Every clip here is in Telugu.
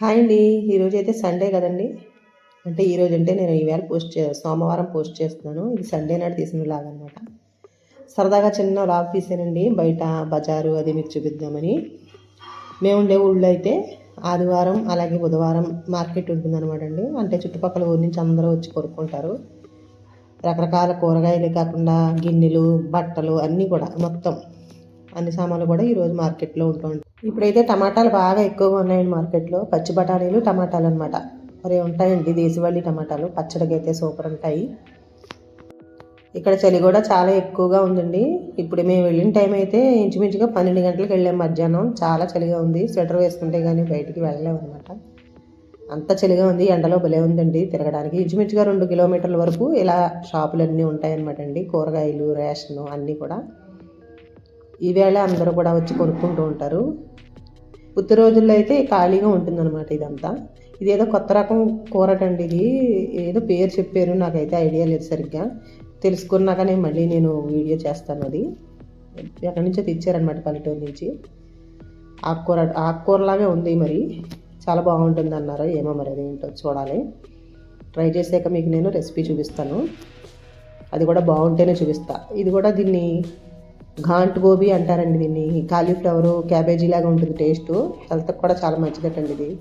హాయ్ అండి. ఈరోజు అయితే సండే కదండి. అంటే ఈరోజు అంటే నేను ఈవేళ పోస్ట్ చే సోమవారం పోస్ట్ చేస్తున్నాను. ఇది సండే నాడు తీసిన లాగ్ అనమాట సరదాగా చిన్న లాగ్ తీసానండి. బయట బజారు అది మీకు చూపిద్దామని. మేము ఉండే ఊళ్ళో అయితే ఆదివారం అలాగే బుధవారం మార్కెట్ ఉంటుందన్నమాట అండి. అంటే చుట్టుపక్కల ఊరి నుంచి అందరూ వచ్చి కొనుక్కుంటారు. రకరకాల కూరగాయలే కాకుండా గిన్నెలు బట్టలు అన్నీ కూడా మొత్తం అన్ని సామాన్లు కూడా ఈరోజు మార్కెట్లో ఉంటూ ఉంటాయి. ఇప్పుడైతే టమాటాలు బాగా ఎక్కువగా ఉన్నాయండి మార్కెట్లో. పచ్చి బఠానీలు టమాటాలు అనమాట మరి ఉంటాయండి దేశవాళీ టమాటాలు. పచ్చడికి అయితే సూపర్ ఉంటాయి. ఇక్కడ చలి కూడా చాలా ఎక్కువగా ఉందండి. ఇప్పుడు మేము వెళ్ళిన టైం అయితే ఇంచుమించుగా పన్నెండు గంటలకు వెళ్ళాం మధ్యాహ్నం. చాలా చలిగా ఉంది. స్వెటర్ వేసుకుంటే కానీ బయటికి వెళ్ళలేము అనమాట అంత చలిగా ఉంది. ఎండలో భలే ఉందండి తిరగడానికి. ఇంచుమించుగా రెండు కిలోమీటర్ల వరకు ఇలా షాపులు అన్నీ ఉంటాయన్నమాట అండి. కూరగాయలు రేషను అన్నీ కూడా. ఈవేళ అందరూ కూడా వచ్చి కొనుక్కుంటూ ఉంటారు. ఉత్తి రోజుల్లో అయితే ఖాళీగా ఉంటుందన్నమాట ఇదంతా. ఇదేదో కొత్త రకం కూరటండి ఇది. ఏదో పేరు చెప్పారు నాకైతే ఐడియా లేదు సరిగ్గా. తెలుసుకున్నాక నేను మళ్ళీ నేను వీడియో చేస్తాను అది. ఎక్కడి నుంచో తెచ్చారనమాట పల్లెటూరు నుంచి. ఆకుకూర ఆకుకూరలాగే ఉంది మరి. చాలా బాగుంటుంది అన్నారు ఏమో మరి అది ఏంటో చూడాలి. ట్రై చేసాక మీకు నేను రెసిపీ చూపిస్తాను. అది కూడా బాగుంటేనే చూపిస్తా. ఇది కూడా దీన్ని ఘాంట్ గోబీ అంటారండి దీన్ని. కాలీఫ్లవరు క్యాబేజీ లాగా ఉంటుంది టేస్ట్. హెల్త్కి కూడా చాలా మంచిదటండి ఇది.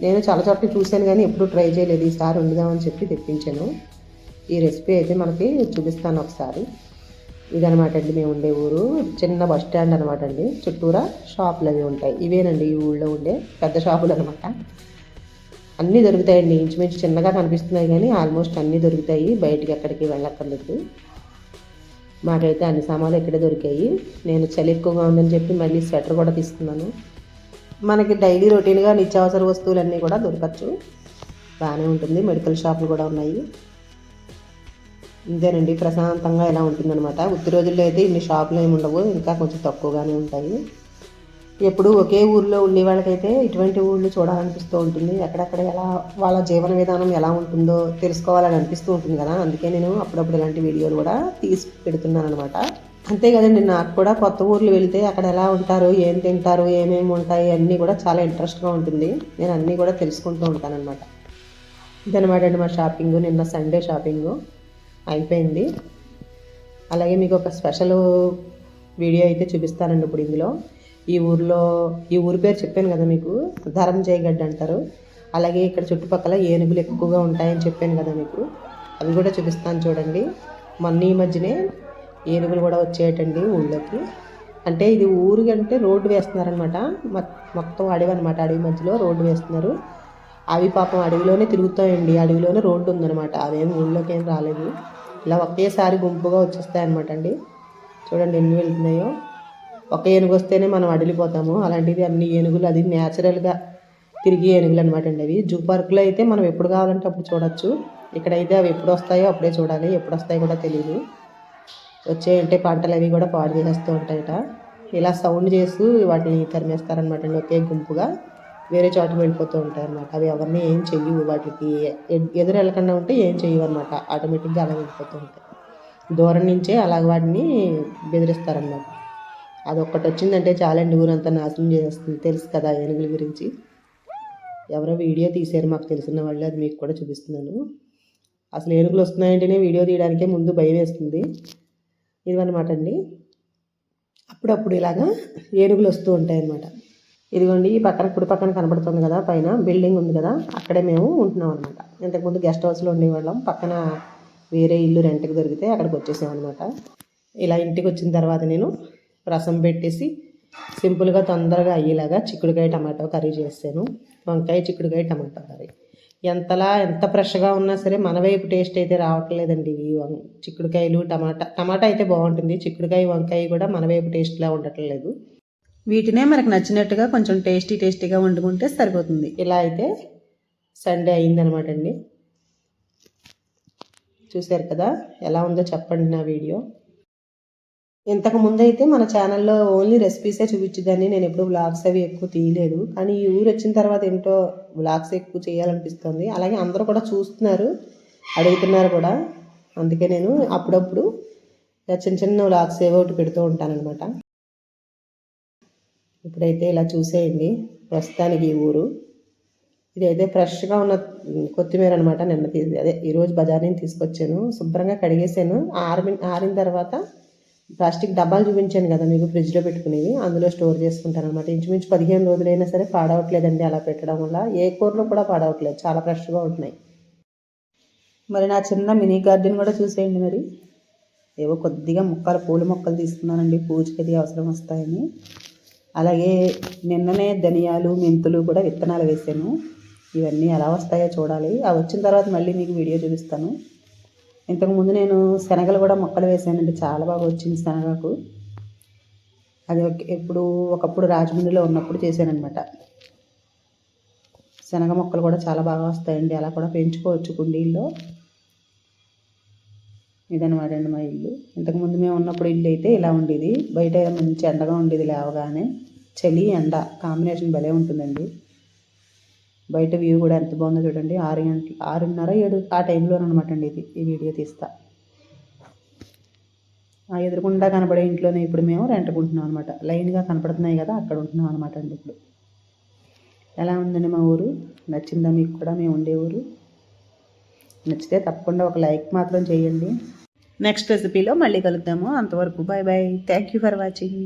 నేను చాలా చోట్ల చూశాను కానీ ఎప్పుడూ ట్రై చేయలేదు. ఈసారి వండుదామని చెప్పి తెప్పించాను. ఈ రెసిపీ అయితే మనకి చూపిస్తాను ఒకసారి. ఇదనమాట అండి మేము ఉండే ఊరు. చిన్న బస్ స్టాండ్ అనమాట అండి. చుట్టూరా షాపులు అవి ఉంటాయి. ఇవేనండి ఈ ఊళ్ళో ఉండే పెద్ద షాపులు అనమాట అన్నీ దొరుకుతాయండి. ఇంచుమించు చిన్నగా కనిపిస్తున్నాయి కానీ ఆల్మోస్ట్ అన్నీ దొరుకుతాయి. బయటికి ఎక్కడికి వెళ్ళక్కర్లేదు. మాకైతే అన్ని సామాన్లు ఇక్కడే దొరికాయి. నేను చలి ఎక్కువగా ఉందని చెప్పి మళ్ళీ స్వెటర్ కూడా తీసుకున్నాను. మనకి డైలీ రొటీన్గా నిత్యావసర వస్తువులన్నీ కూడా దొరకచ్చు. బాగానే ఉంటుంది. మెడికల్ షాపులు కూడా ఉన్నాయి. ఇంతేనండి. ప్రశాంతంగా ఎలా ఉంటుందన్నమాట. ఉత్తి రోజుల్లో అయితే ఇన్ని షాపులు ఏమి ఉండవు ఇంకా కొంచెం తక్కువగానే ఉంటాయి. ఎప్పుడు ఒకే ఊర్లో ఉండే వాళ్ళకైతే ఇటువంటి ఊళ్ళు చూడాలనిపిస్తూ ఉంటుంది. ఎక్కడెక్కడ ఎలా వాళ్ళ జీవన విధానం ఎలా ఉంటుందో తెలుసుకోవాలని అనిపిస్తూ ఉంటుంది కదా. అందుకే నేను అప్పుడప్పుడు ఇలాంటి వీడియోలు కూడా తీసి పెడుతున్నాను అనమాట అంతే కదండి నాకు కూడా కొత్త ఊర్లు వెళితే అక్కడ ఎలా ఉంటారు ఏం తింటారు ఏమేమి ఉంటాయి అన్నీ కూడా చాలా ఇంట్రెస్ట్గా ఉంటుంది. నేను అన్నీ కూడా తెలుసుకుంటూ ఉంటానన్నమాట. ఇదనమాట అండి మా షాపింగ్. నిన్న సండే షాపింగ్. అయిపోయింది. అలాగే మీకు ఒక స్పెషల్ వీడియో అయితే చూపిస్తానండి ఇప్పుడు ఇందులో. ఈ ఊర్లో ఈ ఊరి పేరు చెప్పాను కదా మీకు ధరంజయగడ్డ అంటారు. అలాగే ఇక్కడ చుట్టుపక్కల ఏనుగులు ఎక్కువగా ఉంటాయని చెప్పాను కదా మీకు. అవి కూడా చూపిస్తాను చూడండి. మొన్న ఈ మధ్యనే ఏనుగులు కూడా వచ్చేయటండి ఊళ్ళోకి. అంటే ఇది ఊరికి అంటే రోడ్డు వేస్తున్నారనమాట. మొత్తం అడవి అనమాట. అడవి మధ్యలో రోడ్డు వేస్తున్నారు. అవి పాపం అడవిలోనే తిరుగుతాయండి. అడవిలోనే రోడ్డు ఉందనమాట. అవేమి ఊళ్ళోకి ఏం రాలేదు. ఇలా ఒకేసారి గుంపుగా వచ్చేస్తాయి అనమాట అండి. చూడండి ఎన్ని వెళ్తున్నాయో. ఒక ఏనుగు వస్తేనే మనం అడిలిపోతాము. అలాంటిది అన్ని ఏనుగులు అది న్యాచురల్గా తిరిగి ఏనుగులు అనమాట అండి అవి. జూ పార్క్లో అయితే మనం ఎప్పుడు కావాలంటే అప్పుడు చూడొచ్చు. ఇక్కడైతే అవి ఎప్పుడు వస్తాయో అప్పుడే చూడాలి. ఎప్పుడు వస్తాయో కూడా తెలియదు వచ్చేయంటే పంటలు అవి కూడా పాడు చేసేస్తూ ఉంటాయట. ఇలా సౌండ్ చేసి వాటిని తరిమేస్తారనమాట అండి ఒకే గుంపుగా. వేరే చోటకి వెళ్ళిపోతూ ఉంటాయి అనమాట అవి ఎవరిని ఏం చెయ్యవు. వాటికి ఎదురు వెళ్ళకుండా ఉంటే ఏం చెయ్యవు అనమాట ఆటోమేటిక్గా అలా వెళ్ళిపోతూ ఉంటాయి. దూరం నుంచే అలాగ వాటిని బెదిరిస్తారనమాట అది వచ్చిందంటే చాలండి ఊరంతా నాశనం చేస్తుంది తెలుసు కదా ఏనుగుల గురించి. ఎవరో వీడియో తీశారు మాకు తెలిసిన వాళ్ళు అది మీకు కూడా చూపిస్తున్నాను. అసలు ఏనుగులు వస్తున్నాయంటేనే వీడియో తీయడానికే ముందు భయం వేస్తుంది. ఇదనమాట అండి. అప్పుడప్పుడు ఇలాగా ఏనుగులు వస్తూ ఉంటాయి అన్నమాట ఇదిగోండి ఈ పక్కన కుడి పక్కన కనబడుతుంది కదా పైన బిల్డింగ్ ఉంది కదా అక్కడే మేము ఉంటున్నాం అనమాట ఇంతకుముందు గెస్ట్ హౌస్లో ఉండేవాళ్ళం. పక్కన వేరే ఇల్లు రెంట్కి దొరికితే అక్కడికి వచ్చేసాం అనమాట ఇలా ఇంటికి వచ్చిన తర్వాత నేను రసం పెట్టేసి సింపుల్గా తొందరగా అయ్యేలాగా చిక్కుడుకాయ టమాటో కర్రీ చేస్తాను. వంకాయ చిక్కుడుకాయ టమాటో కర్రీ. ఎంతలా ఎంత ఫ్రెష్గా ఉన్నా సరే మన వైపు టేస్ట్ అయితే రావట్లేదండి ఇవి చిక్కుడుకాయలు టమాటా. టమాటా అయితే బాగుంటుంది. చిక్కుడుకాయ వంకాయ కూడా మన వైపు టేస్ట్లా ఉండట్లేదు. వీటినే మనకు నచ్చినట్టుగా కొంచెం టేస్టీ టేస్టీగా వండుకుంటే సరిపోతుంది. ఇలా అయితే సండే అయిందనమాట అండి. చూశారు కదా? ఎలా ఉందో చెప్పండి నా వీడియో. ఇంతకు ముందు అయితే మన ఛానల్లో ఓన్లీ రెసిపీసే చూపించేదాన్ని. నేను ఎప్పుడు వ్లాగ్స్ అవి ఎక్కువ తీయలేదు. కానీ ఈ ఊరు వచ్చిన తర్వాత ఏంటో వ్లాగ్స్ ఎక్కువ చేయాలనిపిస్తుంది. అలాగే అందరూ కూడా చూస్తున్నారు అడుగుతున్నారు కూడా. అందుకే నేను అప్పుడప్పుడు చిన్న చిన్న వ్లాగ్స్ ఏవో ఒకటి పెడుతూ ఉంటానన్నమాట. ఇప్పుడైతే ఇలా చూసేయండి. ప్రస్తుతానికి ఈ ఊరు. ఇదైతే ఫ్రెష్గా ఉన్న కొత్తిమీర అనమాట నిన్న తీ అదే ఈరోజు బజార్ నుంచి తీసుకొచ్చాను. శుభ్రంగా కడిగేసాను ఆరిన ఆరిన తర్వాత ప్లాస్టిక్ డబ్బాలు చూపించాను కదా మీకు ఫ్రిడ్జ్లో పెట్టుకునేవి అందులో స్టోర్ చేసుకుంటాను అనమాట ఇంచుమించు పదిహేను రోజులైనా సరే పాడవట్లేదండి అలా పెట్టడం వల్ల. ఏ కూరలో కూడా పాడవట్లేదు చాలా ఫ్రెష్గా ఉంటున్నాయి. మరి నా చిన్న మినీ గార్డెన్ కూడా చూసేయండి మరి. ఏవో కొద్దిగా మొక్కలు పూల మొక్కలు తీసుకున్నానండి. పూజకి అది అవసరం వస్తాయని. అలాగే నిన్ననే ధనియాలు మెంతులు కూడా విత్తనాలు వేసాను. ఇవన్నీ ఎలా వస్తాయో చూడాలి. అవి వచ్చిన తర్వాత మళ్ళీ మీకు వీడియో చూపిస్తాను. ఇంతకుముందు నేను శనగలు కూడా మొక్కలు వేసానండి. చాలా బాగా వచ్చింది శనగకు. అది ఒక- ఎప్పుడు ఒకప్పుడు రాజమండ్రిలో ఉన్నప్పుడు చేశానమాట శనగ మొక్కలు కూడా చాలా బాగా వస్తాయండి. అలా కూడా పెంచుకోవచ్చు కుండీల్లో. ఇదనమాట అండి మా ఇల్లు. ఇంతకుముందు మేము ఉన్నప్పుడు ఇల్లు అయితే ఇలా ఉండేది. బయట మంచి ఎండగా ఉండేది లేవగానే. చలి ఎండ కాంబినేషన్ భలే ఉంటుందండి. బయట వ్యూ కూడా ఎంత బాగుందో చూడండి. ఆరు గంటలు ఆరున్నర ఏడు ఆ టైంలో అనమాట అండి ఇది. ఈ వీడియో తీస్తా. ఆ ఎదురుకుండా కనపడే ఇంట్లోనే ఇప్పుడు మేము రెంట్కుంటున్నాం అనమాట లైన్గా కనపడుతున్నాయి కదా అక్కడ ఉంటున్నాం అనమాట అండి ఇప్పుడు. ఎలా ఉందండి మా ఊరు? నచ్చిందా మీకు కూడా? మేము ఉండే ఊరు? నచ్చితే తప్పకుండా ఒక లైక్ మాత్రం చేయండి. నెక్స్ట్ రెసిపీలో మళ్ళీ కలుద్దాము. అంతవరకు bye bye thank you for watching.